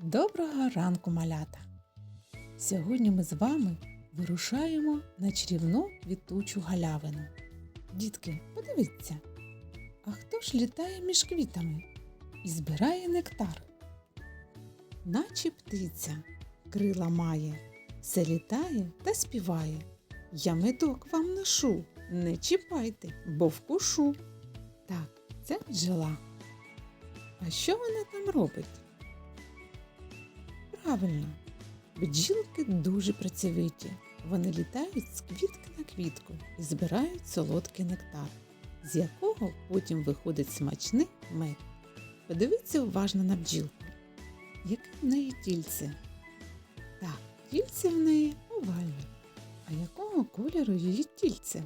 Доброго ранку, малята! Сьогодні ми з вами вирушаємо на чарівну квітучу галявину. Дітки, подивіться, а хто ж літає між квітами і збирає нектар? Наче птиця крила має, все літає та співає. Я медок вам ношу, не чіпайте, бо вкушу. Так, це бджола. А що вона там робить? Правильно, бджілки дуже працьовиті. Вони літають з квітки на квітку і збирають солодкий нектар, з якого потім виходить смачний мед. Подивіться уважно на бджілку. Яке в неї тільце? Так, тільце в неї овальне. А якого кольору її тільце?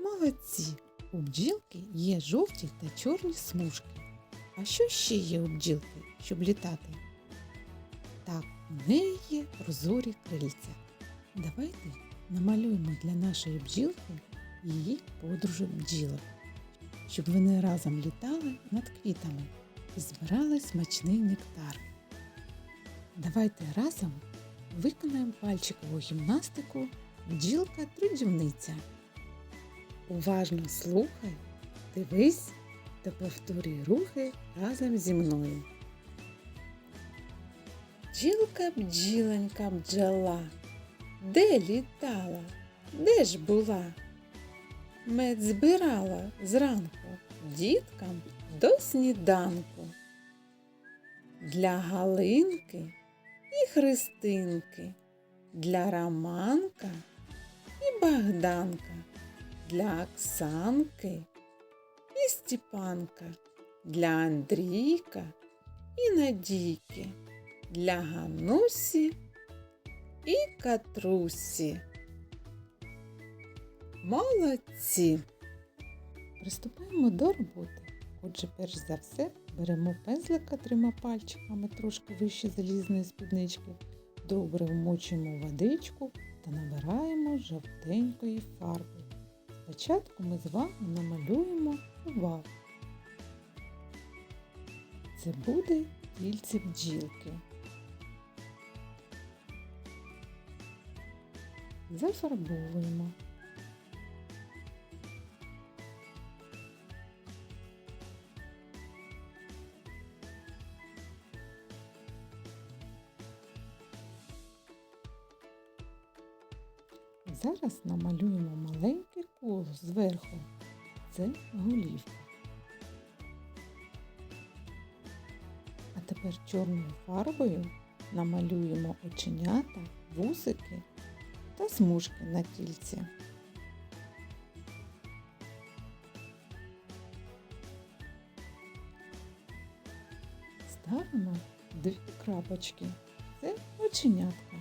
Молодці! У бджілки є жовті та чорні смужки. А що ще є у бджілки, щоб літати? Так, у неї є прозорі крильця. Давайте намалюємо для нашої бджілки її подружок бджілок, щоб вони разом літали над квітами і збирали смачний нектар. Давайте разом виконаємо пальчикову гімнастику бджілка трудівниця. Уважно слухай, дивись та повторюй рухи разом зі мною. Бджілка, бджіленька, бджола, де літала, де ж була? Мед збирала зранку діткам до сніданку. Для Галинки і Христинки, для Романка і Богданка, для Оксанки і Степанка, для Андрійка і Надійки для Ганусі і Катрусі. Молодці! Приступаємо до роботи. Отже, перш за все беремо пензлика трьома пальчиками трошки вище залізної спіднички, добре вмочуємо водичку та набираємо жовтенької фарби. Спочатку ми з вами намалюємо овал. Це буде тільце бджілки. Зафарбовуємо. Зараз намалюємо маленьке коло зверху. Це голівка. А тепер чорною фарбою намалюємо оченята, вусики та смужки на тільці. Ставимо дві крапочки. Це оченятка.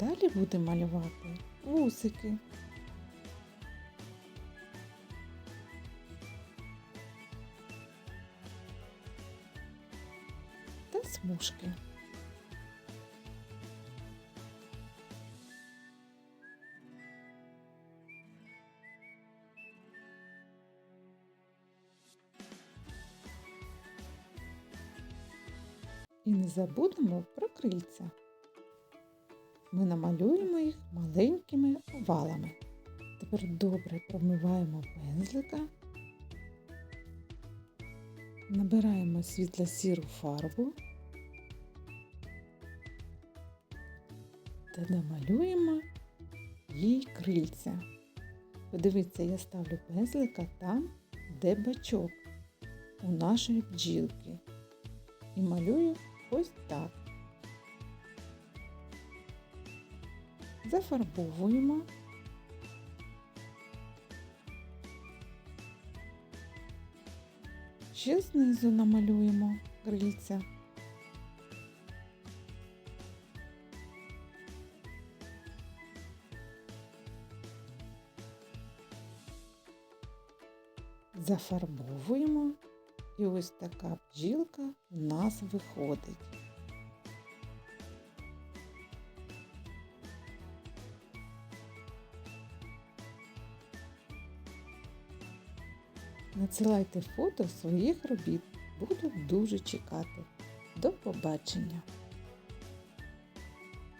Далі будемо малювати вусики. Смужки. І не забудемо про крильця. Ми намалюємо їх маленькими овалами. Тепер добре промиваємо пензлика, набираємо світло-сіру фарбу та намалюємо їй крильця. Подивіться, я ставлю пензлика там, де бачок у нашої бджілки. І малюю ось так. Зафарбовуємо. Ще знизу намалюємо крильця. Зафарбовуємо і ось така бджілка в нас виходить. Надсилайте фото своїх робіт. Буду дуже чекати. До побачення!